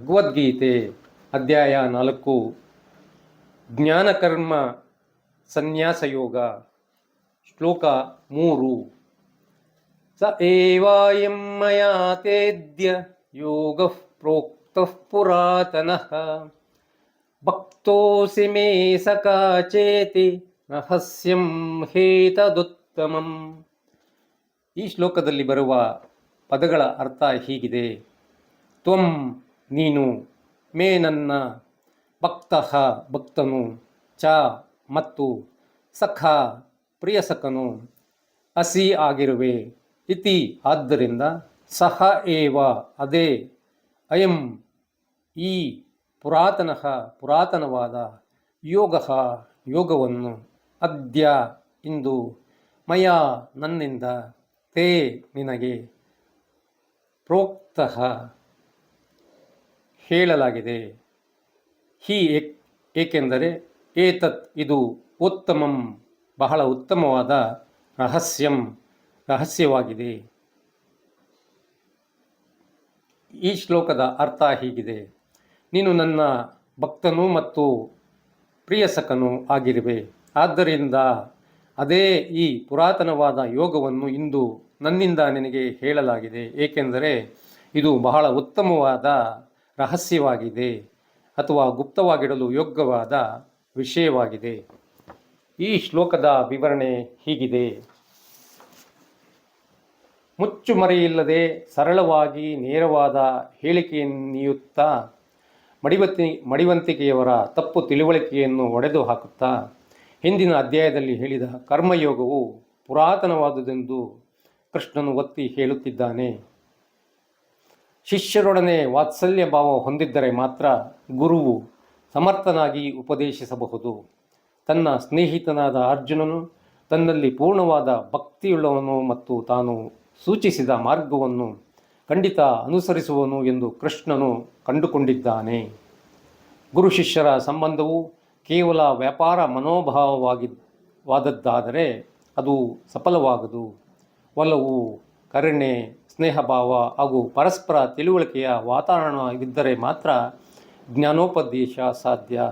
ಭಗವದ್ಗೀತೆ ಅಧ್ಯಾಯ ನಾಲ್ಕು. ಜ್ಞಾನಕರ್ಮ ಸನ್ಯಾಸ ಯೋಗ ಶ್ಲೋಕ ಮೂರು. ಸ ಏವಾಯಂ ಮಯಾ ತೇದ್ಯ ಯೋಗ ಪ್ರೋಕ್ತ ಪುರಾತನಃ. ಭಕ್ತೋಸಿ ಮೇ ಸಕಾಚೇತಿ ರಹಸ್ಯಂ ಹೇತದುತ್ತಮಂ. ಈ ಶ್ಲೋಕದಲ್ಲಿ ಬರುವ ಪದಗಳ ಅರ್ಥ ಹೀಗಿದೆ. ತ್ವಂ ನೀನು ಮೇ ನನ್ನ ಭಕ್ತಃ ಭಕ್ತನು, ಚ ಮತ್ತು ಸಖ ಪ್ರಿಯಸಖನು ಅಸಿ ಆಗಿರುವೆ. ಇತಿ ಆದ್ದರಿಂದ ಸಹ ಏವ ಅದೇ ಅಯಂ ಈ ಪುರಾತನ ಪುರಾತನವಾದ ಯೋಗ ಯೋಗವನ್ನು ಅದ್ಯ ಇಂದು ಮಯ ನನ್ನಿಂದ ತೇ ನಿನಗೆ ಪ್ರೋಕ್ತಃ. ಹೇಳಲಾಗಿದೆ. ಹಿ ಏಕ್, ಏಕೆಂದರೆ ಏತತ್ ಇದು ಉತ್ತಮಂ, ಬಹಳ ಉತ್ತಮವಾದ ರಹಸ್ಯಂ, ರಹಸ್ಯವಾಗಿದೆ. ಈ ಶ್ಲೋಕದ ಅರ್ಥ ಹೀಗಿದೆ. ನೀನು ನನ್ನ ಭಕ್ತನು ಮತ್ತು ಪ್ರಿಯಸಕನೂ ಆಗಿರುವೆ. ಆದ್ದರಿಂದ ಅದೇ ಈ ಪುರಾತನವಾದ ಯೋಗವನ್ನು ಇಂದು ನನ್ನಿಂದ ನಿನಗೆ ಹೇಳಲಾಗಿದೆ. ಏಕೆಂದರೆ ಇದು ಬಹಳ ಉತ್ತಮವಾದ ರಹಸ್ಯವಾಗಿದೆ ಅಥವಾ ಗುಪ್ತವಾಗಿಡಲು ಯೋಗ್ಯವಾದ ವಿಷಯವಾಗಿದೆ. ಈ ಶ್ಲೋಕದ ವಿವರಣೆ ಹೀಗಿದೆ. ಮುಚ್ಚುಮರೆಯಿಲ್ಲದೆ ಸರಳವಾಗಿ ನೇರವಾದ ಹೇಳಿಕೆಯನ್ನು ನೀಯುತ್ತಾ ಮಡಿವಂತಿ ಮಡಿವಂತಿಕೆಯವರ ತಪ್ಪು ತಿಳುವಳಿಕೆಯನ್ನು ಒಡೆದು ಹಾಕುತ್ತಾ ಹಿಂದಿನ ಅಧ್ಯಾಯದಲ್ಲಿ ಹೇಳಿದ ಕರ್ಮಯೋಗವು ಪುರಾತನವಾದುದೆಂದು ಕೃಷ್ಣನು ಒತ್ತಿ ಹೇಳುತ್ತಿದ್ದಾನೆ. ಶಿಷ್ಯರೊಡನೆ ವಾತ್ಸಲ್ಯ ಭಾವ ಹೊಂದಿದ್ದರೆ ಮಾತ್ರ ಗುರುವು ಸಮರ್ಥನಾಗಿ ಉಪದೇಶಿಸಬಹುದು. ತನ್ನ ಸ್ನೇಹಿತನಾದ ಅರ್ಜುನನು ತನ್ನಲ್ಲಿ ಪೂರ್ಣವಾದ ಭಕ್ತಿಯುಳ್ಳವನು ಮತ್ತು ತಾನು ಸೂಚಿಸಿದ ಮಾರ್ಗವನ್ನು ಖಂಡಿತ ಅನುಸರಿಸುವನು ಎಂದು ಕೃಷ್ಣನು ಕಂಡುಕೊಂಡಿದ್ದಾನೆ. ಗುರು ಶಿಷ್ಯರ ಸಂಬಂಧವು ಕೇವಲ ವ್ಯಾಪಾರ ಮನೋಭಾವವಾಗಿ ವಾದದ್ದಾದರೆ ಅದು ಸಫಲವಾಗದು. ಒಲವು, ಕರುಣೆ ಸ್ನೇಹಭಾವ ಹಾಗೂ ಪರಸ್ಪರ ತಿಳುವಳಿಕೆಯ ವಾತಾವರಣವಿದ್ದರೆ ಮಾತ್ರ ಜ್ಞಾನೋಪದೇಶ ಸಾಧ್ಯ.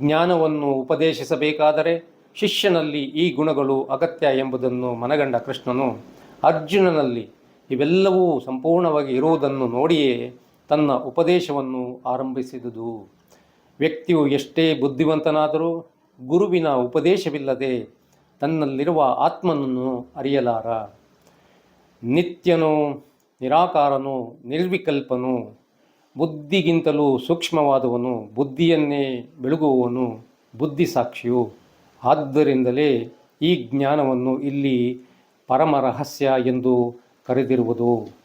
ಜ್ಞಾನವನ್ನು ಉಪದೇಶಿಸಬೇಕಾದರೆ ಶಿಷ್ಯನಲ್ಲಿ ಈ ಗುಣಗಳು ಅಗತ್ಯ ಎಂಬುದನ್ನು ಮನಗಂಡ ಕೃಷ್ಣನು ಅರ್ಜುನನಲ್ಲಿ ಇವೆಲ್ಲವೂ ಸಂಪೂರ್ಣವಾಗಿ ಇರುವುದನ್ನು ನೋಡಿಯೇ ತನ್ನ ಉಪದೇಶವನ್ನು ಆರಂಭಿಸಿದುದು. ವ್ಯಕ್ತಿಯು ಎಷ್ಟೇ ಬುದ್ಧಿವಂತನಾದರೂ ಗುರುವಿನ ಉಪದೇಶವಿಲ್ಲದೆ ತನ್ನಲ್ಲಿರುವ ಆತ್ಮನನ್ನು ಅರಿಯಲಾರ. ನಿತ್ಯನು, ನಿರಾಕಾರನು, ನಿರ್ವಿಕಲ್ಪನು, ಬುದ್ಧಿಗಿಂತಲೂ ಸೂಕ್ಷ್ಮವಾದವನು, ಬುದ್ಧಿಯನ್ನೇ ಬೆಳಗುವವನು ಬುದ್ಧಿ ಸಾಕ್ಷಿಯು. ಆದ್ದರಿಂದಲೇ ಈ ಜ್ಞಾನವನ್ನು ಇಲ್ಲಿ ಪರಮ ರಹಸ್ಯ ಎಂದು ಕರೆದಿರುವುದು.